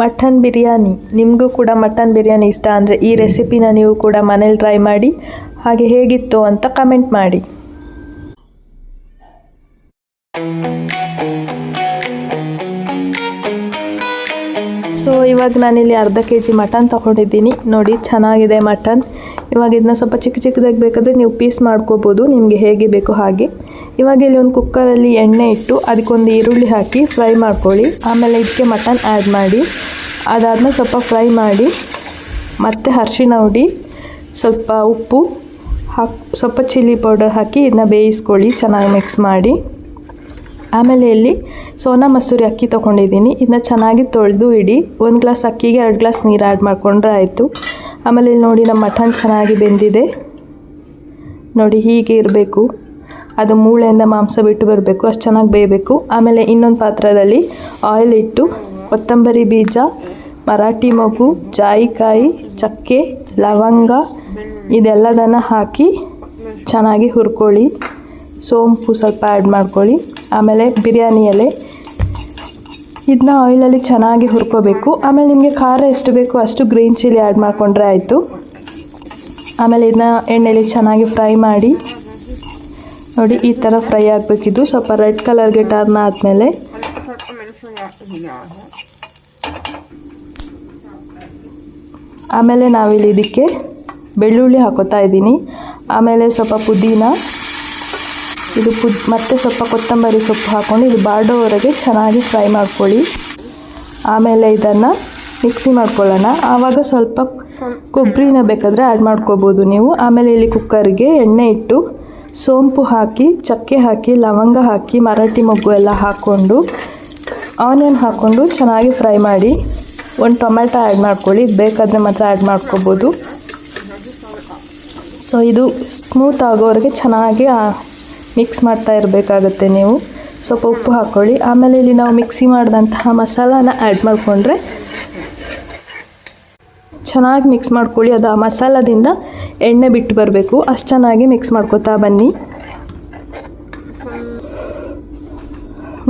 Mutton biryani. ನಿಮಗೂ ಕೂಡ mutton biryani ಇಷ್ಟ ಅಂದರೆ ಈ ರೆಸಿಪಿನ ನೀವು ಕೂಡ ಮನೇಲಿ ಟ್ರೈ ಮಾಡಿ. ಹಾಗೆ ಹೇಗಿತ್ತು ಅಂತ ಕಮೆಂಟ್ ಮಾಡಿ. ಸೊ ಇವಾಗ ನಾನಿಲ್ಲಿ ಅರ್ಧ ಕೆ ಜಿ ಮಟನ್ ತೊಗೊಂಡಿದ್ದೀನಿ. ನೋಡಿ, ಚೆನ್ನಾಗಿದೆ ಮಟನ್. ಇವಾಗ ಇದನ್ನ ಸ್ವಲ್ಪ ಚಿಕ್ಕ ಚಿಕ್ಕದಾಗಿ ಬೇಕಾದರೆ ನೀವು ಪೀಸ್ ಮಾಡ್ಕೋಬೋದು, ನಿಮಗೆ ಹೇಗೆ ಬೇಕೋ ಹಾಗೆ. ಇವಾಗ ಇಲ್ಲಿ ಒಂದು ಕುಕ್ಕರಲ್ಲಿ ಎಣ್ಣೆ ಇಟ್ಟು ಅದಕ್ಕೊಂದು ಈರುಳ್ಳಿ ಹಾಕಿ ಫ್ರೈ ಮಾಡ್ಕೊಳ್ಳಿ. ಆಮೇಲೆ ಇದಕ್ಕೆ ಮಟನ್ ಆ್ಯಡ್ ಮಾಡಿ. ಅದಾದಮೇಲೆ ಸ್ವಲ್ಪ ಫ್ರೈ ಮಾಡಿ, ಮತ್ತು ಅರ್ಶಿಣ ಹುಡಿ, ಸ್ವಲ್ಪ ಉಪ್ಪು, ಹಾಕಿ, ಸ್ವಲ್ಪ ಚಿಲ್ಲಿ ಪೌಡರ್ ಹಾಕಿ ಇದನ್ನ ಬೇಯಿಸ್ಕೊಳ್ಳಿ, ಚೆನ್ನಾಗಿ ಮಿಕ್ಸ್ ಮಾಡಿ. ಆಮೇಲೆ ಇಲ್ಲಿ ಸೋನಾ ಮಸೂರಿ ಅಕ್ಕಿ ತೊಗೊಂಡಿದ್ದೀನಿ. ಇದನ್ನ ಚೆನ್ನಾಗಿ ತೊಳೆದು ಇಡಿ. ಒಂದು ಗ್ಲಾಸ್ ಅಕ್ಕಿಗೆ ಎರಡು ಗ್ಲಾಸ್ ನೀರು ಆ್ಯಡ್ ಮಾಡಿಕೊಂಡ್ರೆ ಆಯಿತು. ಆಮೇಲೆ ಇಲ್ಲಿ ನೋಡಿ ನಮ್ಮ ಮಟನ್ ಚೆನ್ನಾಗಿ ಬೆಂದಿದೆ. ನೋಡಿ ಹೀಗೆ ಇರಬೇಕು. ಅದು ಮೂಳೆಯಿಂದ ಮಾಂಸ ಬಿಟ್ಟು ಬರಬೇಕು, ಅಷ್ಟು ಚೆನ್ನಾಗಿ ಬೇಯಬೇಕು. ಆಮೇಲೆ ಇನ್ನೊಂದು ಪಾತ್ರದಲ್ಲಿ ಆಯಿಲ್ ಇಟ್ಟು ಕೊತ್ತಂಬರಿ ಬೀಜ, ಮರಾಠಿ ಮಗು, ಜಾಯಿಕಾಯಿ, ಚಕ್ಕೆ, ಲವಂಗ ಇದೆಲ್ಲದನ್ನು ಹಾಕಿ ಚೆನ್ನಾಗಿ ಹುರ್ಕೊಳ್ಳಿ. ಸೋಂಪು ಸ್ವಲ್ಪ ಆ್ಯಡ್ ಮಾಡ್ಕೊಳ್ಳಿ. ಆಮೇಲೆ ಬಿರಿಯಾನಿ ಎಲೆ. ಇದನ್ನ ಆಯಿಲಲ್ಲಿ ಚೆನ್ನಾಗಿ ಹುರ್ಕೋಬೇಕು. ಆಮೇಲೆ ನಿಮಗೆ ಖಾರ ಎಷ್ಟು ಬೇಕು ಅಷ್ಟು ಗ್ರೀನ್ ಚಿಲ್ಲಿ ಆ್ಯಡ್ ಮಾಡಿಕೊಂಡ್ರೆ ಆಯಿತು. ಆಮೇಲೆ ಇದನ್ನ ಎಣ್ಣೆಲಿ ಚೆನ್ನಾಗಿ ಫ್ರೈ ಮಾಡಿ. ನೋಡಿ, ಈ ಥರ ಫ್ರೈ ಆಗಬೇಕಿದ್ದು. ಸ್ವಲ್ಪ ರೆಡ್ ಕಲರ್ಗೆ ಟರ್ನ್ ಆದಮೇಲೆ. ಆಮೇಲೆ ನಾವಿಲ್ಲಿ ಇದಕ್ಕೆ ಬೆಳ್ಳುಳ್ಳಿ ಹಾಕೋತಾ ಇದ್ದೀನಿ. ಆಮೇಲೆ ಸ್ವಲ್ಪ ಪುದೀನ. ಇದು ಪುದ್ ಮತ್ತೆ ಸ್ವಲ್ಪ ಕೊತ್ತಂಬರಿ ಸೊಪ್ಪು ಹಾಕ್ಕೊಂಡು ಇದು ಬಾಡೋವರೆಗೆ ಚೆನ್ನಾಗಿ ಫ್ರೈ ಮಾಡ್ಕೊಳ್ಳಿ. ಆಮೇಲೆ ಇದನ್ನು ಮಿಕ್ಸಿ ಮಾಡ್ಕೊಳ್ಳೋಣ. ಆವಾಗ ಸ್ವಲ್ಪ ಕೊಬ್ಬರಿನ ಬೇಕಾದರೆ ಆ್ಯಡ್ ಮಾಡ್ಕೋಬೋದು ನೀವು. ಆಮೇಲೆ ಇಲ್ಲಿ ಕುಕ್ಕರ್ಗೆ ಎಣ್ಣೆ ಇಟ್ಟು ಸೋಂಪು ಹಾಕಿ, ಚಕ್ಕೆ ಹಾಕಿ, ಲವಂಗ ಹಾಕಿ, ಮರಾಠಿ ಮೊಗ್ಗು ಎಲ್ಲ ಹಾಕ್ಕೊಂಡು, ಆನಿಯನ್ ಹಾಕ್ಕೊಂಡು ಚೆನ್ನಾಗಿ ಫ್ರೈ ಮಾಡಿ ಒಂದು ಟೊಮೆಟೊ ಆ್ಯಡ್ ಮಾಡ್ಕೊಳ್ಳಿ. ಬೇಕಾದರೆ ಮಾತ್ರ ಆ್ಯಡ್ ಮಾಡ್ಕೋಬೋದು. ಸೊ ಇದು ಸ್ಮೂತ್ ಆಗೋವರೆಗೆ ಚೆನ್ನಾಗಿ ಮಿಕ್ಸ್ ಮಾಡ್ತಾ ಇರಬೇಕಾಗತ್ತೆ ನೀವು. ಸ್ವಲ್ಪ ಉಪ್ಪು ಹಾಕ್ಕೊಳ್ಳಿ ಆಮೇಲೆ ಇಲ್ಲಿ ನಾವು ಮಿಕ್ಸಿ ಮಾಡಿದಂತಹ ಮಸಾಲಾನ ಆ್ಯಡ್ ಮಾಡಿಕೊಂಡ್ರೆ ಚೆನ್ನಾಗಿ ಮಿಕ್ಸ್ ಮಾಡ್ಕೊಳ್ಳಿ. ಅದು ಆ ಮಸಾಲದಿಂದ ಎಣ್ಣೆ ಬಿಟ್ಟು ಬರಬೇಕು. ಅಷ್ಟು ಚೆನ್ನಾಗಿ ಮಿಕ್ಸ್ ಮಾಡ್ಕೊತಾ ಬನ್ನಿ.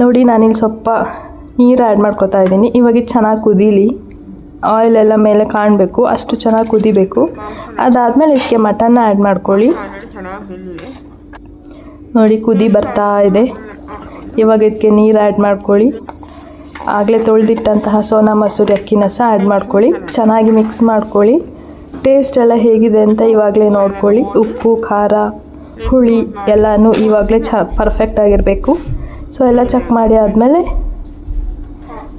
ನೋಡಿ, ನಾನಿಲ್ಲಿ ಸ್ವಲ್ಪ ನೀರು ಆ್ಯಡ್ ಮಾಡ್ಕೊತಾ ಇದ್ದೀನಿ. ಇವಾಗ ಚೆನ್ನಾಗಿ ಕುದೀಲಿ. ಎಲ್ಲ ಮೇಲೆ ಕಾಣಬೇಕು. ಅಷ್ಟು ಚೆನ್ನಾಗಿ ಕುದಿಬೇಕು. ಅದಾದಮೇಲೆ ಇದಕ್ಕೆ ಮಟನ್ನ ಆ್ಯಡ್ ಮಾಡ್ಕೊಳ್ಳಿ. ನೋಡಿ, ಕುದಿ ಬರ್ತಾ ಇದೆ. ಇವಾಗ ಇದಕ್ಕೆ ನೀರು ಆ್ಯಡ್ ಮಾಡ್ಕೊಳ್ಳಿ. ಆಗಲೇ ತೊಳೆದಿಟ್ಟಂತಹ ಸೋನಾ ಮಸೂರಿ ಅಕ್ಕಿನ ಸಹ ಆ್ಯಡ್ ಮಾಡ್ಕೊಳ್ಳಿ. ಚೆನ್ನಾಗಿ ಮಿಕ್ಸ್ ಮಾಡ್ಕೊಳ್ಳಿ. ಟೇಸ್ಟ್ ಎಲ್ಲ ಹೇಗಿದೆ ಅಂತ ಇವಾಗಲೇ ನೋಡ್ಕೊಳ್ಳಿ. ಉಪ್ಪು, ಖಾರ, ಹುಳಿ ಎಲ್ಲನೂ ಇವಾಗಲೇ ಚ ಪರ್ಫೆಕ್ಟ್ ಆಗಿರಬೇಕು. ಸೊ ಎಲ್ಲ ಚೆಕ್ ಮಾಡಿ ಆದಮೇಲೆ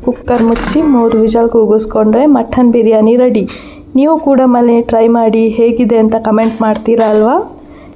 ಕುಕ್ಕರ್ ಮುಚ್ಚಿ ಮೂರು ವಿಜಲ್ ಕೂಗಿಸ್ಕೊಂಡ್ರೆ ಮಟನ್ ಬಿರಿಯಾನಿ ರೆಡಿ ನೀವು ಕೂಡ ಮನೆ ಟ್ರೈ ಮಾಡಿ ಹೇಗಿದೆ ಅಂತ ಕಮೆಂಟ್ ಮಾಡ್ತೀರಾ ಅಲ್ವಾ?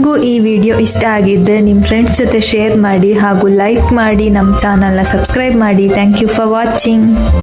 ನಿಮಗೂ ಈ ವಿಡಿಯೋ ಇಷ್ಟ ಆಗಿದ್ದರೆ ನಿಮ್ಮ ಫ್ರೆಂಡ್ಸ್ ಜೊತೆ ಶೇರ್ ಮಾಡಿ ಹಾಗೂ ಲೈಕ್ ಮಾಡಿ ನಮ್ಮ ಚಾನಲ್ನ ಸಬ್ಸ್ಕ್ರೈಬ್ ಮಾಡಿ. Thank you for watching